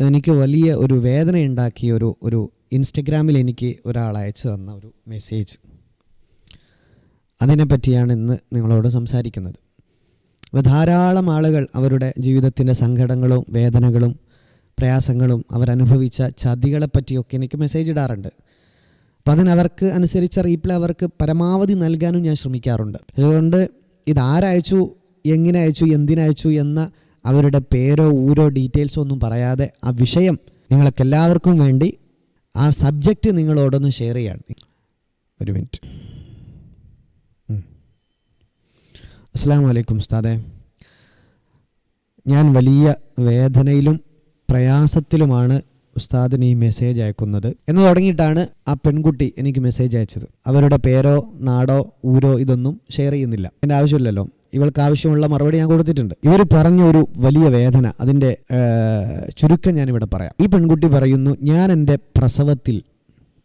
എനിക്ക് വലിയ ഒരു വേദന ഉണ്ടാക്കിയ ഒരു ഒരു ഇൻസ്റ്റഗ്രാമിൽ എനിക്ക് ഒരാൾ അയച്ചു തന്ന ഒരു മെസ്സേജ് അതിനെപ്പറ്റിയാണ് ഇന്ന് നിങ്ങളോട് സംസാരിക്കുന്നത്. അപ്പോൾ ധാരാളം ആളുകൾ അവരുടെ ജീവിതത്തിന്റെ സങ്കടങ്ങളും വേദനകളും പ്രയാസങ്ങളും അവരനുഭവിച്ച ചതികളെപ്പറ്റിയൊക്കെ എനിക്ക് മെസ്സേജ് ഇടാറുണ്ട്. അപ്പം അതിനവർക്ക് അനുസരിച്ച റീപ്ലൈ അവർക്ക് പരമാവധി നൽകാനും ഞാൻ ശ്രമിക്കാറുണ്ട്. അതുകൊണ്ട് ഇതാരയച്ചു എങ്ങനെ അയച്ചു എന്തിനയച്ചു എന്ന അവരുടെ പേരോ ഊരോ ഡീറ്റെയിൽസോ ഒന്നും പറയാതെ ആ വിഷയം നിങ്ങൾക്ക് എല്ലാവർക്കും വേണ്ടി ആ സബ്ജക്റ്റ് നിങ്ങളോടൊന്ന് ഷെയർ ചെയ്യാണ്. ഒരു മിനിറ്റ് അസ്സാം വലൈക്കും ഉസ്താദെ. ഞാൻ വലിയ വേദനയിലും പ്രയാസത്തിലുമാണ് ഉസ്താദിന് ഈ മെസ്സേജ് അയക്കുന്നത്. എന്ന് തുടങ്ങിയിട്ടാണ് ആ പെൺകുട്ടി എനിക്ക് മെസ്സേജ് അയച്ചത്. അവരുടെ പേരോ നാടോ ഊരോ ഇതൊന്നും ഷെയർ ചെയ്യുന്നില്ല. എന്റെ ആവശ്യമില്ലല്ലോ. ഇവൾക്ക് ആവശ്യമുള്ള മറുപടി ഞാൻ കൊടുത്തിട്ടുണ്ട്. ഇവർ പറഞ്ഞ ഒരു വലിയ വേദന അതിന്റെ ചുരുക്കം ഞാനിവിടെ പറയാം. ഈ പെൺകുട്ടി പറയുന്നു ഞാൻ എന്റെ പ്രസവത്തിൽ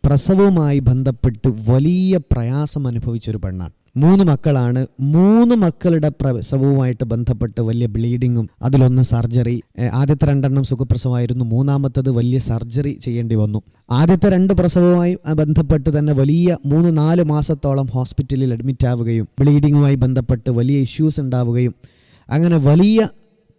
പ്രസവവുമായി ബന്ധപ്പെട്ട് വലിയ പ്രയാസം അനുഭവിച്ചൊരു പെണ്ണാണ്. മൂന്ന് മക്കളാണ്. മൂന്ന് മക്കളുടെ പ്രസവവുമായിട്ട് ബന്ധപ്പെട്ട് വലിയ ബ്ലീഡിങ്ങും അതിലൊന്ന് സർജറി. ആദ്യത്തെ രണ്ടെണ്ണം സുഖപ്രസവമായിരുന്നു. മൂന്നാമത്തത് വലിയ സർജറി ചെയ്യേണ്ടി വന്നു. ആദ്യത്തെ രണ്ട് പ്രസവവുമായി ബന്ധപ്പെട്ട് തന്നെ വലിയ മൂന്ന് നാല് മാസത്തോളം ഹോസ്പിറ്റലിൽ അഡ്മിറ്റ് ആവുകയും ബ്ലീഡിങ്ങുമായി ബന്ധപ്പെട്ട് വലിയ ഇഷ്യൂസ് ഉണ്ടാവുകയും അങ്ങനെ വലിയ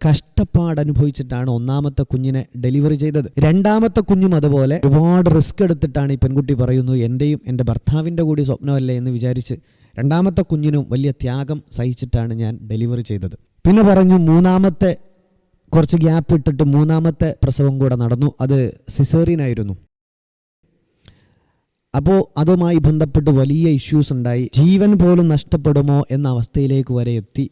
കഷ്ടപ്പാട് അനുഭവിച്ചിട്ടാണ് ഒന്നാമത്തെ കുഞ്ഞിനെ ഡെലിവറി ചെയ്തത്. രണ്ടാമത്തെ കുഞ്ഞും അതുപോലെ ഒരുപാട് റിസ്ക് എടുത്തിട്ടാണ് ഈ പെൺകുട്ടി പറയുന്നു എന്റെയും എന്റെ ഭർത്താവിന്റെ കൂടി സ്വപ്നമല്ലേ? എന്ന് വിചാരിച്ച് രണ്ടാമത്തെ കുഞ്ഞിനും വലിയ ത്യാഗം സഹിച്ചിട്ടാണ് ഞാൻ ഡെലിവറി ചെയ്തത്. പിന്നെ പറഞ്ഞു മൂന്നാമത്തെ കുറച്ച് ഗ്യാപ്പ് ഇട്ടിട്ട് മൂന്നാമത്തെ പ്രസവം കൂടെ നടന്നു. അത് സിസേറിയനായിരുന്നു. അപ്പോൾ അതുമായി ബന്ധപ്പെട്ട് വലിയ ഇഷ്യൂസ് ഉണ്ടായി. ജീവൻ പോലും നഷ്ടപ്പെടുമോ എന്ന അവസ്ഥയിലേക്ക് വരെ എത്തി.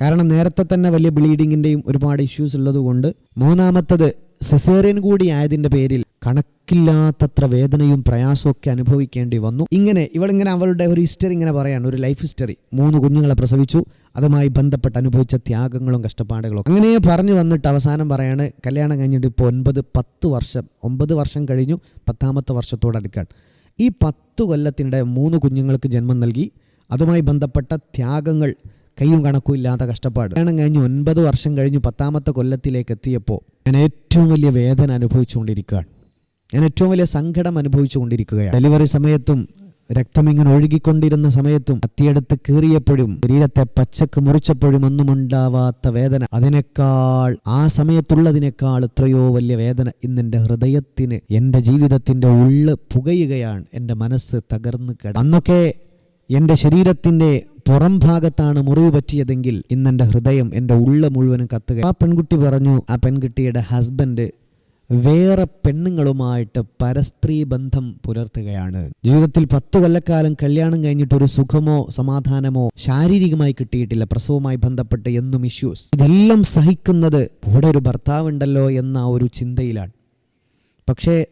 കാരണം നേരത്തെ തന്നെ വലിയ ബ്ലീഡിങ്ങിന്റെയും ഒരുപാട് ഇഷ്യൂസ് ഉള്ളതുകൊണ്ട് മൂന്നാമത്തത് സിസേറിയൻ കൂടി ആയതിന്റെ പേരിൽ കണക്കില്ലാത്തത്ര വേദനയും പ്രയാസമൊക്കെ അനുഭവിക്കേണ്ടി വന്നു. ഇങ്ങനെ ഇവളിങ്ങനെ അവളുടെ ഒരു ഹിസ്റ്ററി ഇങ്ങനെ പറയാണ് ഒരു ലൈഫ് ഹിസ്റ്ററി മൂന്ന് കുഞ്ഞുങ്ങളെ പ്രസവിച്ചു. അതുമായി ബന്ധപ്പെട്ട് അനുഭവിച്ച ത്യാഗങ്ങളും കഷ്ടപ്പാടുകളും അങ്ങനെ പറഞ്ഞു വന്നിട്ട് അവസാനം പറയാണ് കല്യാണം കഴിഞ്ഞിട്ട് ഇപ്പോൾ ഒൻപത് പത്ത് വർഷം ഒമ്പത് വർഷം കഴിഞ്ഞു പത്താമത്തെ വർഷത്തോടടുക്കാണ് ഈ പത്ത് കൊല്ലത്തിനിടെ മൂന്ന് കുഞ്ഞുങ്ങൾക്ക് ജന്മം നൽകി. അതുമായി ബന്ധപ്പെട്ട ത്യാഗങ്ങൾ കൈയും കണക്കും ഇല്ലാത്ത കഷ്ടപ്പാട്. കല്യാണം കഴിഞ്ഞ് ഒൻപത് വർഷം കഴിഞ്ഞു പത്താമത്തെ കൊല്ലത്തിലേക്ക് എത്തിയപ്പോൾ ഞാൻ ഏറ്റവും വലിയ വേദന അനുഭവിച്ചുകൊണ്ടിരിക്കുകയാണ്. ഞാൻ ഏറ്റവും വലിയ സങ്കടം അനുഭവിച്ചു കൊണ്ടിരിക്കുകയാണ്. ഡെലിവറി സമയത്തും രക്തം ഇങ്ങനെ ഒഴുകിക്കൊണ്ടിരുന്ന സമയത്തും കത്തിയെടുത്ത് കീറിയപ്പോഴും ശരീരത്തെ പച്ചക്ക് മുറിച്ചപ്പോഴും ഒന്നും ഉണ്ടാവാത്ത വേദന. അതിനേക്കാൾ ആ സമയത്തുള്ളതിനേക്കാൾ എത്രയോ വലിയ വേദന ഇന്ന് എന്റെ ഹൃദയത്തിന് എന്റെ ജീവിതത്തിന്റെ ഉള്ള് പുകയുകയാണ്. എന്റെ മനസ്സ് തകർന്ന് കിട അന്നൊക്കെ എന്റെ ശരീരത്തിന്റെ പുറം ഭാഗത്താണ് മുറിവ് പറ്റിയതെങ്കിൽ ഇന്ന് എന്റെ ഹൃദയം എന്റെ ഉള്ള മുഴുവനും കത്തുക. ആ പെൺകുട്ടി പറഞ്ഞു ആ പെൺകുട്ടിയുടെ ഹസ്ബൻഡ് വേറെ പെണ്ണുങ്ങളുമായിട്ട് പരസ്ത്രീ ബന്ധം പുലർത്തുകയാണ്. ജീവിതത്തിൽ പത്തു കൊല്ലക്കാലം കല്യാണം കഴിഞ്ഞിട്ട് ഒരു സുഖമോ സമാധാനമോ ശാരീരികമായി കിട്ടിയിട്ടില്ല പ്രസവവുമായി ബന്ധപ്പെട്ട് എന്നും ഇഷ്യൂസ് ഇതെല്ലാം സഹിക്കുന്നത് കൂടെ ഒരു ഭർത്താവുണ്ടല്ലോ എന്ന ഒരു ചിന്തയിലാണ്. പക്ഷേ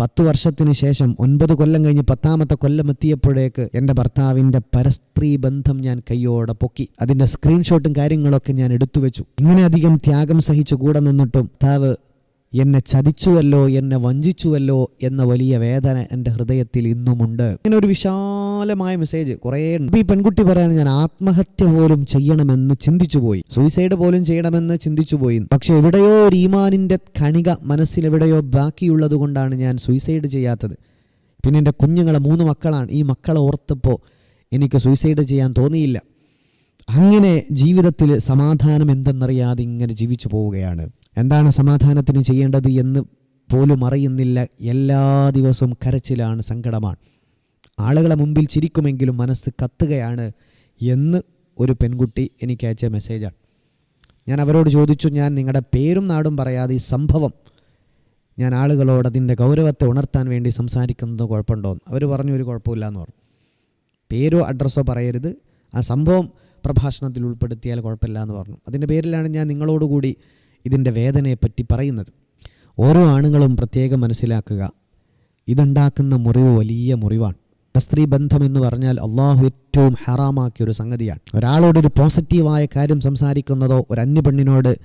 പത്തു വർഷത്തിന് ശേഷം ഒൻപത് കൊല്ലം കഴിഞ്ഞ് പത്താമത്തെ കൊല്ലം എത്തിയപ്പോഴേക്ക് എന്റെ ഭർത്താവിന്റെ പരസ്ത്രീ ബന്ധം ഞാൻ കയ്യോടെ പൊക്കി. അതിന്റെ സ്ക്രീൻഷോട്ടും കാര്യങ്ങളൊക്കെ ഞാൻ എടുത്തു വെച്ചു. ഇങ്ങനെ അധികം ത്യാഗം സഹിച്ചു കൂടെ നിന്നിട്ടും ഭർത്താവ് എന്നെ ചതിച്ചുവല്ലോ എന്നെ വഞ്ചിച്ചുവല്ലോ എന്ന വലിയ വേദന എന്റെ ഹൃദയത്തിൽ ഇന്നുമുണ്ട്. ഇങ്ങനെ ഒരു വിശാലമായ മെസ്സേജ് കുറേ ഈ പെൺകുട്ടി പറയാൻ ഞാൻ ആത്മഹത്യ പോലും ചെയ്യണമെന്ന് ചിന്തിച്ചു പോയി സൂയിസൈഡ് പോലും ചെയ്യണമെന്ന് ചിന്തിച്ചു പോയി പക്ഷെ എവിടെയോ ഒരു ഈമാനിന്റെ കണിക മനസ്സിൽ എവിടെയോ ബാക്കിയുള്ളത് കൊണ്ടാണ് ഞാൻ സൂയിസൈഡ് ചെയ്യാത്തത്. പിന്നെ എന്റെ കുഞ്ഞുങ്ങളെ മൂന്ന് മക്കളാണ്. ഈ മക്കളെ ഓർത്തപ്പോൾ എനിക്ക് സൂയിസൈഡ് ചെയ്യാൻ തോന്നിയില്ല. അങ്ങനെ ജീവിതത്തിൽ സമാധാനം എന്തെന്നറിയാതെ ഇങ്ങനെ ജീവിച്ചു പോവുകയാണ്. എന്താണ് സമാധാനത്തിന് ചെയ്യേണ്ടത് എന്ന് പോലും അറിയുന്നില്ല. എല്ലാ ദിവസവും കരച്ചിലാണ് സങ്കടമാണ്. ആളുകളെ മുമ്പിൽ ചിരിക്കുമെങ്കിലും മനസ്സ് കത്തുകയാണ് എന്ന് ഒരു പെൺകുട്ടി എനിക്ക് അയച്ച മെസ്സേജാണ് ഞാൻ അവരോട് ചോദിച്ചു ഞാൻ നിങ്ങളുടെ പേരും നാടും പറയാതെ ഈ സംഭവം ഞാൻ ആളുകളോട് അതിന്റെ ഗൗരവത്തെ ഉണർത്താൻ വേണ്ടി സംസാരിക്കുന്നത് കുഴപ്പമുണ്ടോ? അവർ പറഞ്ഞു ഒരു കുഴപ്പമില്ല എന്ന് പറഞ്ഞു. പേരോ അഡ്രസ്സോ പറയരുത്. ആ സംഭവം പ്രഭാഷണത്തിൽ ഉൾപ്പെടുത്തിയാൽ കുഴപ്പമില്ല എന്ന് പറഞ്ഞു. അതിന്റെ പേരിലാണ് ഞാൻ നിങ്ങളോടുകൂടി ഇതിന്റെ വേദനയെപ്പറ്റി പറയുന്നത്. ഓരോ ആണുങ്ങളും പ്രത്യേകം മനസ്സിലാക്കുക. ഇതുണ്ടാക്കുന്ന മുറിവ് വലിയ മുറിവാണ്. സ്ത്രീ ബന്ധം എന്ന് പറഞ്ഞാൽ അള്ളാഹു ഏറ്റവും ഹറാമാക്കിയ ഒരു സംഗതിയാണ്. ഒരാളോട് ഒരു പോസിറ്റീവായ കാര്യം സംസാരിക്കുന്നതോ ഒരു അന്യപെണ്ണിനോട്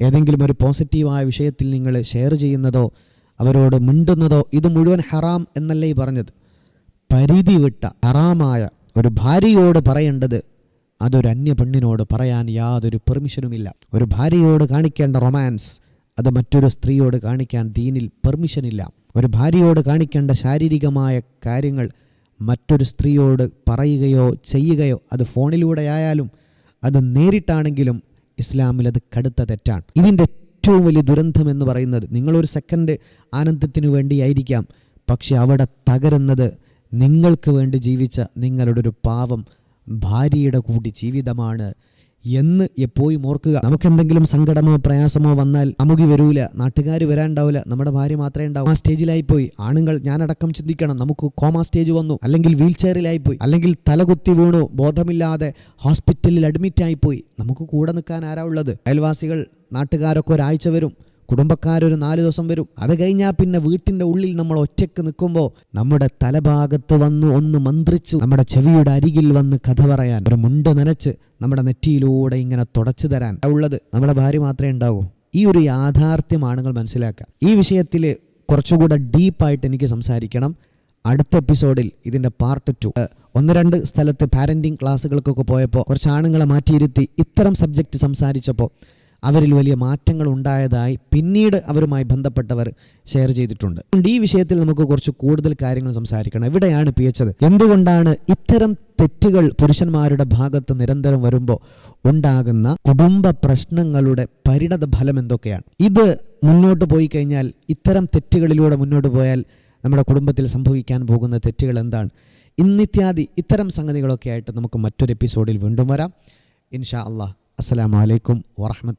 ഏതെങ്കിലും ഒരു പോസിറ്റീവായ വിഷയത്തിൽ നിങ്ങൾ ഷെയർ ചെയ്യുന്നതോ അവരോട് മിണ്ടുന്നതോ ഇത് മുഴുവൻ ഹറാം എന്നല്ലേ ഈ പറഞ്ഞത്. പരിധി വിട്ട ഹറാമായ ഒരു ഭാര്യയോട് പറയേണ്ടത് അതൊരു അന്യ പെണ്ണിനോട് പറയാൻ യാതൊരു പെർമിഷനുമില്ല. ഒരു ഭാര്യയോട് കാണിക്കേണ്ട റൊമാൻസ് അത് മറ്റൊരു സ്ത്രീയോട് കാണിക്കാൻ ദീനിൽ പെർമിഷനില്ല. ഒരു ഭാര്യയോട് കാണിക്കേണ്ട ശാരീരികമായ കാര്യങ്ങൾ മറ്റൊരു സ്ത്രീയോട് പറയുകയോ ചെയ്യുകയോ അത് ഫോണിലൂടെ ആയാലും അത് നേരിട്ടാണെങ്കിലും ഇസ്ലാമിൽ അത് കടുത്ത തെറ്റാണ്. ഇതിന്റെ ഏറ്റവും വലിയ ദുരന്തം എന്ന് പറയുന്നത് നിങ്ങളൊരു സെക്കൻഡ് ആനന്ദത്തിനു വേണ്ടിയായിരിക്കാം പക്ഷെ അവിടെ തകരുന്നത് നിങ്ങൾക്ക് വേണ്ടി ജീവിച്ച നിങ്ങളുടെ ഒരു പാവം ഭാര്യയുടെ കൂടി ജീവിതമാണ് എന്ന് എപ്പോഴും ഓർക്കുക. നമുക്കെന്തെങ്കിലും സങ്കടമോ പ്രയാസമോ വന്നാൽ അമുകി വരൂല. നാട്ടുകാർ വരാണ്ടാവില്ല. നമ്മുടെ ഭാര്യ മാത്രമേ ഉണ്ടാവും. ആ സ്റ്റേജിലായിപ്പോയി. ആണുങ്ങൾ ഞാനടക്കം ചിന്തിക്കണം. നമുക്ക് കോമ സ്റ്റേജ് വന്നു. അല്ലെങ്കിൽ വീൽ ചെയറിലായിപ്പോയി അല്ലെങ്കിൽ തലകുത്തി വീണു. ബോധമില്ലാതെ ഹോസ്പിറ്റലിൽ അഡ്മിറ്റ് ആയിപ്പോയി നമുക്ക് കൂടെ നിൽക്കാൻ ആരാ ഉള്ളത്? അയൽവാസികൾ നാട്ടുകാരൊക്കെ ഒരാഴ്ച വരും. കുടുംബക്കാരൊരു നാല് ദിവസം വരും. അത് കഴിഞ്ഞാൽ പിന്നെ വീട്ടിന്റെ ഉള്ളിൽ നമ്മൾ ഒറ്റയ്ക്ക് നിൽക്കുമ്പോൾ നമ്മുടെ തലഭാഗത്ത് വന്ന് ഒന്ന് മന്ത്രിച്ചു നമ്മുടെ ചെവിയുടെ അരികിൽ വന്ന് കഥ പറയാൻ ഒരു മുണ്ട് നനച്ച് നമ്മുടെ നെറ്റിയിലൂടെ ഇങ്ങനെ തുടച്ചു തരാൻ ഉള്ളത് നമ്മുടെ ഭാര്യ മാത്രമേ ഉണ്ടാവൂ. ഈ ഒരു യാഥാർത്ഥ്യം ആണുങ്ങൾ മനസ്സിലാക്കുക. ഈ വിഷയത്തിൽ കുറച്ചുകൂടെ ഡീപ്പായിട്ട് എനിക്ക് സംസാരിക്കണം. അടുത്ത എപ്പിസോഡിൽ ഇതിന്റെ പാർട്ട് ടു. ഒന്ന് രണ്ട് സ്ഥലത്ത് പാരന്റിങ് ക്ലാസ്സുകൾക്കൊക്കെ പോയപ്പോൾ കുറച്ച് ആണുങ്ങളെ മാറ്റിയിരുത്തി ഇത്തരം സബ്ജക്റ്റ് സംസാരിച്ചപ്പോൾ അവരിൽ വലിയ മാറ്റങ്ങൾ ഉണ്ടായതായി പിന്നീട് അവരുമായി ബന്ധപ്പെട്ടവർ ഷെയർ ചെയ്തിട്ടുണ്ട്. ഈ വിഷയത്തിൽ നമുക്ക് കുറച്ച് കൂടുതൽ കാര്യങ്ങൾ സംസാരിക്കണം. എവിടെയാണ് പിയച്ചത് എന്തുകൊണ്ടാണ് ഇത്തരം തെറ്റുകൾ പുരുഷന്മാരുടെ ഭാഗത്ത് നിരന്തരം വരുമ്പോൾ ഉണ്ടാകുന്ന കുടുംബ പ്രശ്നങ്ങളുടെ പരിണത ഫലം എന്തൊക്കെയാണ്? ഇത് മുന്നോട്ട് പോയി കഴിഞ്ഞാൽ ഇത്തരം തെറ്റുകളിലൂടെ മുന്നോട്ട് പോയാൽ നമ്മുടെ കുടുംബത്തിൽ സംഭവിക്കാൻ പോകുന്ന തെറ്റുകൾ എന്താണ്? ഇന്നിത്യാദി ഇത്തരം സംഗതികളൊക്കെ ആയിട്ട് നമുക്ക് മറ്റൊരു എപ്പിസോഡിൽ വീണ്ടും വരാം. ഇൻഷാ അള്ളാഹ്. വലൈക്കും വറഹമത്തുള്ള